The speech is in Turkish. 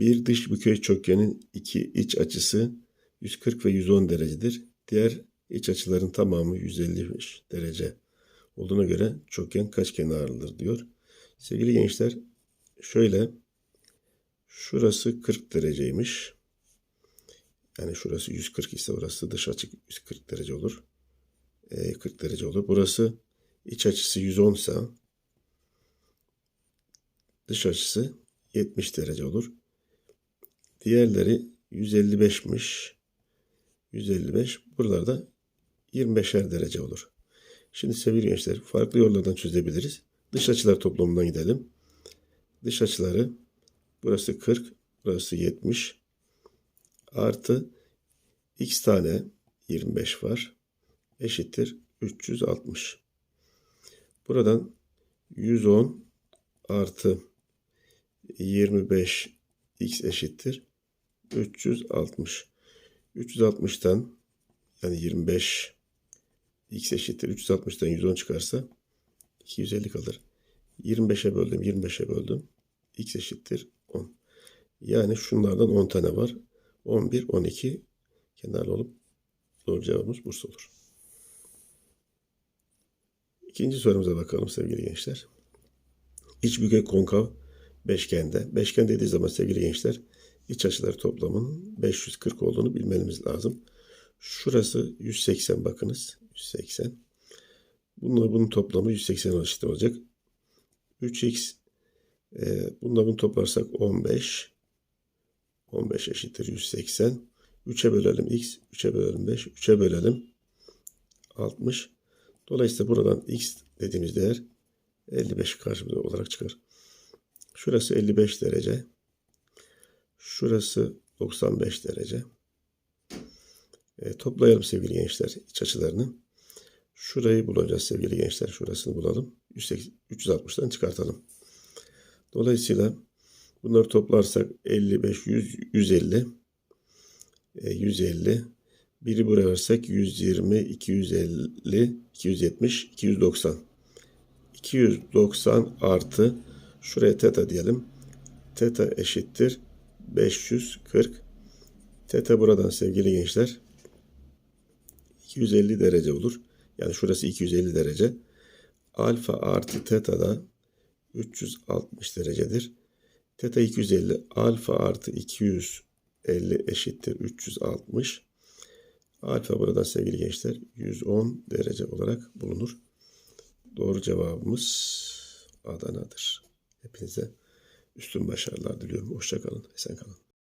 Bir dış bükey çokgenin iki iç açısı 140 ve 110 derecedir. Diğer iç açıların tamamı 155 derece olduğuna göre çokgen kaç kenarlıdır diyor. Sevgili gençler şöyle şurası 40 dereceymiş. Yani şurası 140 ise orası dış açı 140 derece olur. E, 40 derece olur. Burası iç açısı 110 ise dış açısı 70 derece olur. Diğerleri 155'miş. 155. Buralarda 25'er derece olur. Şimdi sevgili gençler farklı yollardan çözebiliriz. Dış açılar toplamından gidelim. Dış açıları burası 40, burası 70. Artı x tane 25 var. Eşittir 360. Buradan 110 artı 25 x eşittir 360. 360'tan yani 25 x eşittir 360'tan 110 çıkarsa 250 kalır. 25'e böldüm 25'e böldüm. x eşittir 10. Yani şunlardan 10 tane var. 11, 12 kenarlı olup doğru cevabımız Bursa olur. İkinci sorumuza bakalım sevgili gençler. İç bükey konkav beşgende. Beşgen dediği zaman sevgili gençler iç açıları toplamının 540 olduğunu bilmemiz lazım. Şurası 180 bakınız. 180. Bununla bunun toplamı 180 eşit olacak. 3x e, bununla bunu toplarsak 15. 15 eşittir 180. 3'e bölelim x. 3'e bölelim 5. 3'e bölelim 60. Dolayısıyla buradan x dediğimiz değer 55 karşımıza olarak çıkar. Şurası 55 derece. Şurası 95 derece. E, toplayalım sevgili gençler iç açılarını. Şurayı bulacağız sevgili gençler. Şurasını bulalım. 360'tan çıkartalım. Dolayısıyla bunları toplarsak 55, 100, 150, e, 150. Biri buraya versek 120, 250, 270, 290. 290 artı şuraya teta diyelim. Teta eşittir 540. Teta buradan sevgili gençler 250 derece olur. Yani şurası 250 derece. Alfa artı teta da 360 derecedir. Teta 250 alfa artı 250 eşittir 360. Alfa burada sevgili gençler 110 derece olarak bulunur. Doğru cevabımız Adana'dır. Hepinize üstün başarılar diliyorum. Hoşçakalın. Esen kalın.